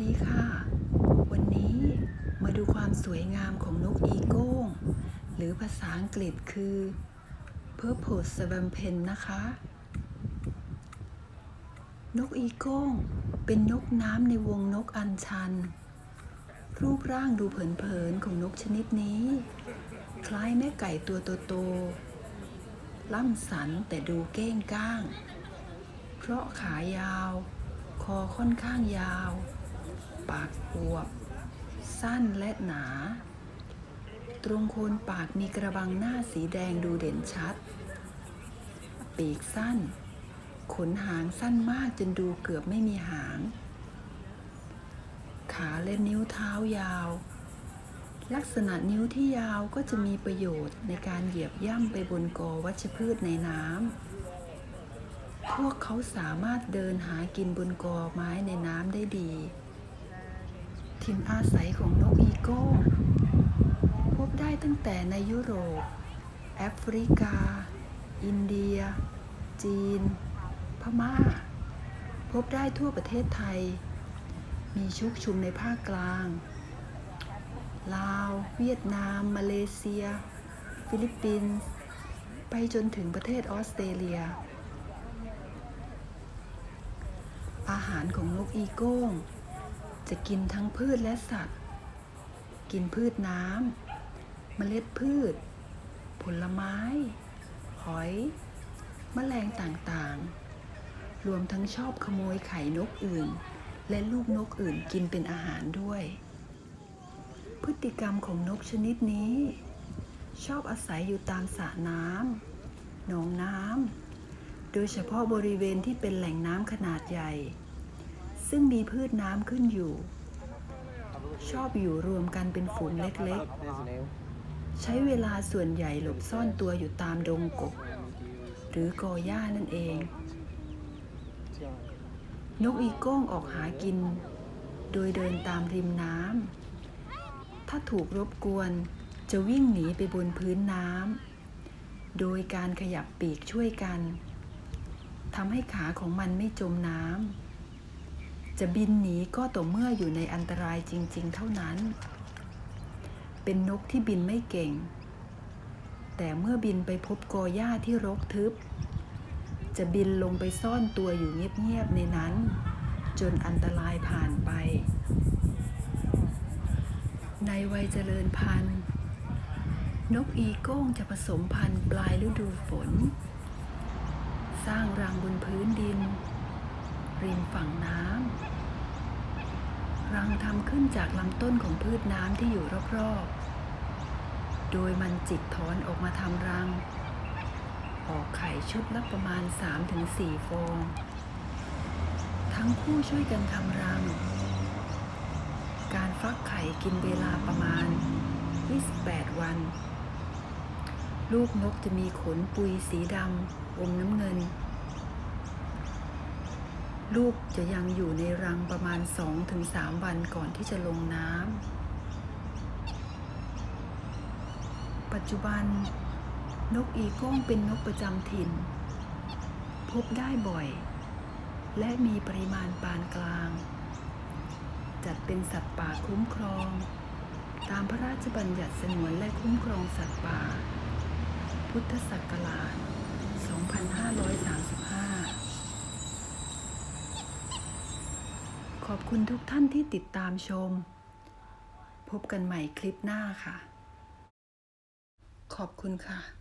วัสดีค่ะ วันนี้มาดูความสวยงามของนกอีโก้ง หรือภาษาอังกฤษคือ Purple Swampen นะคะ นกอีโก้งเป็นนกน้ำในวงนกอัญชัน รูปร่างดูเผินๆของนกชนิดนี้ คล้ายแม่ไก่ตัวโตๆล่ำสันแต่ดูเก้งก้าง เพราะขายาว คอค่อนข้างยาว ปากอวบ สั้นและหนา ตรงโคนปากมีกระบังหน้าสีแดงดูเด่นชัด ปีกสั้น ขนหางสั้นมากจนดูเกือบไม่มีหาง ขาและนิ้วเท้ายาว ลักษณะนิ้วที่ยาวก็จะมีประโยชน์ในการเหยียบย่ำไปบนกอวัชพืชในน้ำพวกเขาสามารถเดินหากินบนกอไม้ในน้ำได้ดี ถิ่นอาศัยของนกอีโก้ พบได้ตั้งแต่ในยุโรป แอฟริกา อินเดีย จีน พม่า พบได้ทั่วประเทศไทย มีชุกชุมในภาคกลาง ลาว เวียดนาม มาเลเซีย ฟิลิปปินส์ ไปจนถึงประเทศออสเตรเลีย อาหารของนกอีโก้ง จะกินทั้งพืชและสัตว์ กินพืชน้ำเมล็ดพืช ผลไม้ หอยแมลงต่างๆ รวมทั้งชอบขโมยไข่นกอื่น และลูกนกอื่นกินเป็นอาหารด้วย พฤติกรรมของนกชนิดนี้ ชอบอาศัยอยู่ตามสระน้ำหนองน้ำโดยเฉพาะบริเวณที่เป็นแหล่งน้ำขนาดใหญ่ ซึ่งมีพืชน้ำขึ้นอยู่ ชอบอยู่รวมกันเป็นฝูงเล็กๆ ใช้เวลาส่วนใหญ่หลบซ่อนตัวอยู่ตามดงกกหรือกอหญ้านั่นเอง นกอีโก้งออกหากิน โดยเดินตามริมน้ำ ถ้าถูกรบกวนจะวิ่งหนีไปบนพื้นน้ำ โดยการขยับปีกช่วยกันทำให้ขาของมันไม่จมน้ำ จะบินหนีก็ต่อเมื่ออยู่ในอันตรายจริง ๆ เท่านั้น เป็นนกที่บินไม่เก่ง แต่เมื่อบินไปพบกอหญ้าที่รกทึบ จะบินลงไปซ่อนตัวอยู่เงียบๆในนั้น จนอันตรายผ่านไป ในวัยเจริญพันธุ์ นกอีโก้งจะผสมพันธุ์ปลายฤดูฝน สร้างรังบนพื้นดิน ริมฝั่งน้ำรังทำขึ้นจากลำต้นของพืชน้ำที่อยู่รอบๆ โดยมันจิกถอนออกมาทำรัง ออกไข่ชุดละประมาณ 3-4 ฟอง ทั้งคู่ช่วยกันทำรัง การฟักไข่กินเวลาประมาณ 28 วัน ลูกนกจะมีขนปุยสีดำอมน้ำเงิน ลูกจะยังอยู่ในรังประมาณ 2-3 วันก่อนที่จะลงน้ำ ปัจจุบันนกอีโก้งเป็นนกประจำถิ่น พบได้บ่อย และมีปริมาณปานกลาง จัดเป็นสัตว์ป่าคุ้มครอง ตามพระราชบัญญัติสงวนและคุ้มครองสัตว์ป่า พุทธศักราช 2535 ขอบคุณทุกท่านที่ติดตามชม พบกันใหม่คลิปหน้าค่ะ ขอบคุณค่ะ